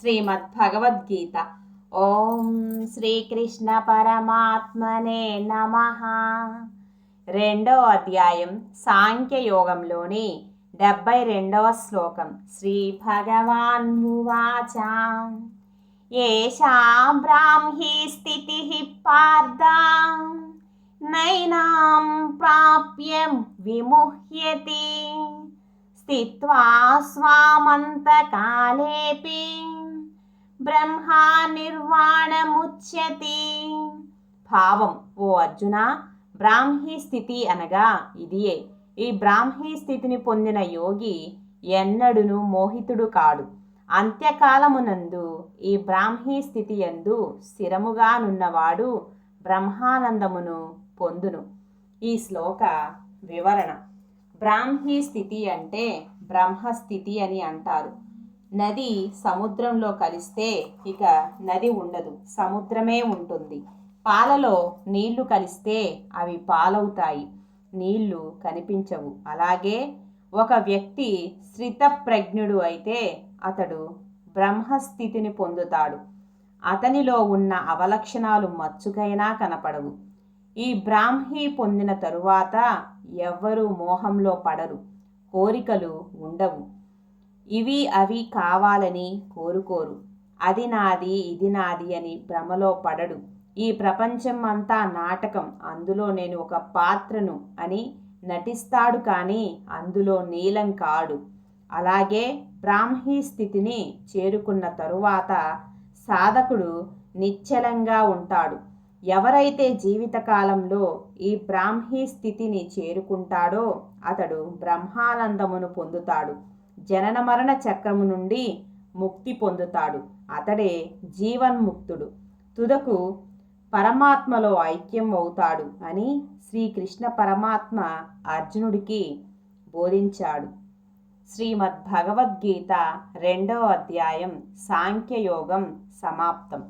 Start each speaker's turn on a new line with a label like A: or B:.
A: శ్రీమద్భగవద్గీత ఓం శ్రీకృష్ణ పరమాత్మనే నమ రెండో అధ్యాయం సాంఖ్యయోగంలోని డెబ్బై రెండవ శ్లోకం. శ్రీ భగవాన్ ఉవాచ ఏషా బ్రాహ్మీ స్థితి పార్థా నైనాం ప్రాప్యం విముహ్యతి స్థిత్వా స్వామంతకాలేపి. బ్రహ్మా నిర్వాణముచ్యతి. భావం ఓ అర్జున బ్రాహ్మీ స్థితి అనగా ఇదియే. ఈ బ్రాహ్మీ స్థితిని పొందిన యోగి ఎన్నడును మోహితుడు కాడు. అంత్యకాలమునందు ఈ బ్రాహ్మీ స్థితి యందు స్థిరముగానున్నవాడు బ్రహ్మానందమును పొందును. ఈ శ్లోక వివరణ. బ్రాహ్మీ స్థితి అంటే బ్రహ్మస్థితి అని అంటారు. నది సముద్రంలో కలిస్తే ఇక నది ఉండదు సముద్రమే ఉంటుంది. పాలలో నీళ్ళు కలిస్తే అవి పాలవుతాయి. నీళ్ళు కనిపించవు. అలాగే ఒక వ్యక్తి స్థితప్రజ్ఞుడు అయితే అతడు బ్రహ్మస్థితిని పొందుతాడు. అతనిలో ఉన్న అవలక్షణాలు మచ్చుకైనా కనపడవు. ఈ బ్రాహ్మీ పొందిన తరువాత ఎవ్వరూ మోహంలో పడరు. కోరికలు ఉండవు. ఇవి అవి కావాలని కోరుకోరు. అది నాది ఇది నాది అని భ్రమలో పడడు. ఈ ప్రపంచం అంతా నాటకం. అందులో నేను ఒక పాత్రను అని నటిస్తాడు కానీ అందులో నీలం కాడు. అలాగే బ్రాహ్మీ స్థితిని చేరుకున్న తరువాత సాధకుడు నిశ్చలంగా ఉంటాడు. ఎవరైతే జీవితకాలంలో ఈ బ్రాహ్మీ స్థితిని చేరుకుంటాడో అతడు బ్రహ్మానందమును పొందుతాడు. జనన మరణ చక్రము నుండి ముక్తి పొందుతాడు. అతడే జీవన్ముక్తుడు తుదకు పరమాత్మలో ఐక్యం అవుతాడు అని శ్రీకృష్ణ పరమాత్మ అర్జునుడికి బోధించాడు. శ్రీమద్భగవద్గీత రెండవ అధ్యాయం సాంఖ్యయోగం సమాప్తం.